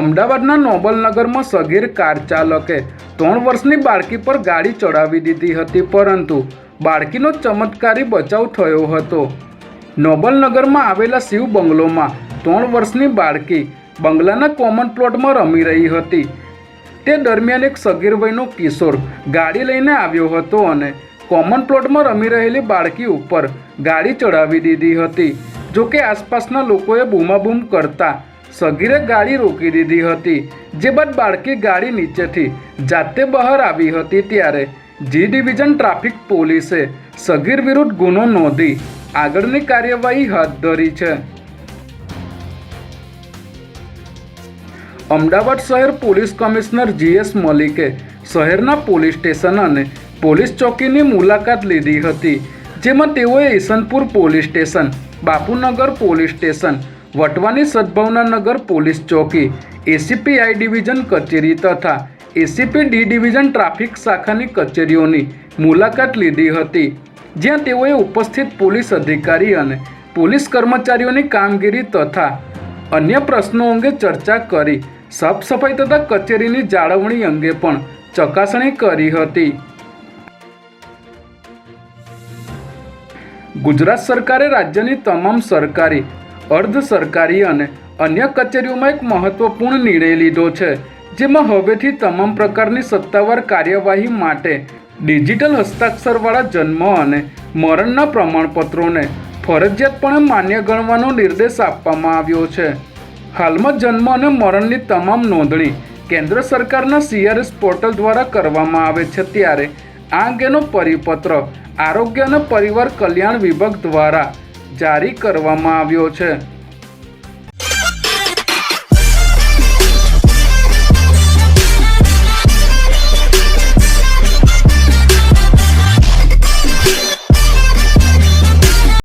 અમદાવાદના નોબલનગરમાં સગીર કાર ચાલકે ત્રણ વર્ષની બાળકી પર ગાડી ચડાવી દીધી હતી, પરંતુ બાળકીનો ચમત્કારી બચાવ થયો હતો. નોબલનગરમાં આવેલા શિવ બંગલોમાં ત્રણ વર્ષની બાળકી બંગલાના કોમન પ્લોટમાં રમી રહી હતી. તે દરમિયાન એક સગીર વયનો કિશોર ગાડી લઈને આવ્યો હતો અને કોમન પ્લોટમાં રમી રહેલી બાળકી ઉપર ગાડી ચડાવી દીધી હતી. જોકે આસપાસના લોકોએ બૂમાબૂમ કરતા સગીરે ગાડી રોકી દીધી હતી. જે બાદ બાળકી ગાડી નીચેથી જાતે બહાર આવી હતી ત્યારે જી ડિવિઝન ટ્રાફિક પોલીસે સગીર વિરુદ્ધ ગુનો નોંધી આગળની કાર્યવાહી હાથ ધરી છે. અમદાવાદ શહેર પોલીસ કમિશનર જીએસ મલિકે શહેરના પોલીસ સ્ટેશન અને પોલીસ ચોકીની મુલાકાત લીધી હતી. જેમાં તેઓએ Isanpur police station, Bapunagar police station વટવાની Sadbhavnanagar police ચોકી એસીપી આઈ ડિવિઝન કચેરી તથા એસીપી ડી ડિવિઝન ટ્રાફિક શાખાની કચેરીઓની મુલાકાત લીધી હતી, જ્યાં તેઓએ ઉપસ્થિત પોલીસ અધિકારી અને પોલીસ કર્મચારીઓની કામગીરી તથા અન્ય પ્રશ્નો અંગે ચર્ચા કરી સાફ સફાઈ તથા કચેરીની જાળવણી અંગે પણ ચકાસણી કરી હતી. ગુજરાત સરકારે રાજ્યની તમામ સરકારી અર્ધ સરકારી અને અન્ય કચેરીઓમાં એક મહત્વપૂર્ણ નિર્ણય લીધો છે, જેમાં હવેથી તમામ પ્રકારની સત્તાવાર કાર્યવાહી માટે ડિજિટલ હસ્તાક્ષરવાળા જન્મ અને મરણના પ્રમાણપત્રોને ફરજિયાતપણે માન્ય ગણવાનો નિર્દેશ આપવામાં આવ્યો છે. હાલમાં જન્મ અને મરણની તમામ નોંધણી કેન્દ્ર સરકારના સીઆરએસ પોર્ટલ દ્વારા કરવામાં આવે છે ત્યારે આ અંગેનો પરિપત્ર આરોગ્ય અને પરિવાર કલ્યાણ વિભાગ દ્વારા જારી કરવામાં આવ્યો છે.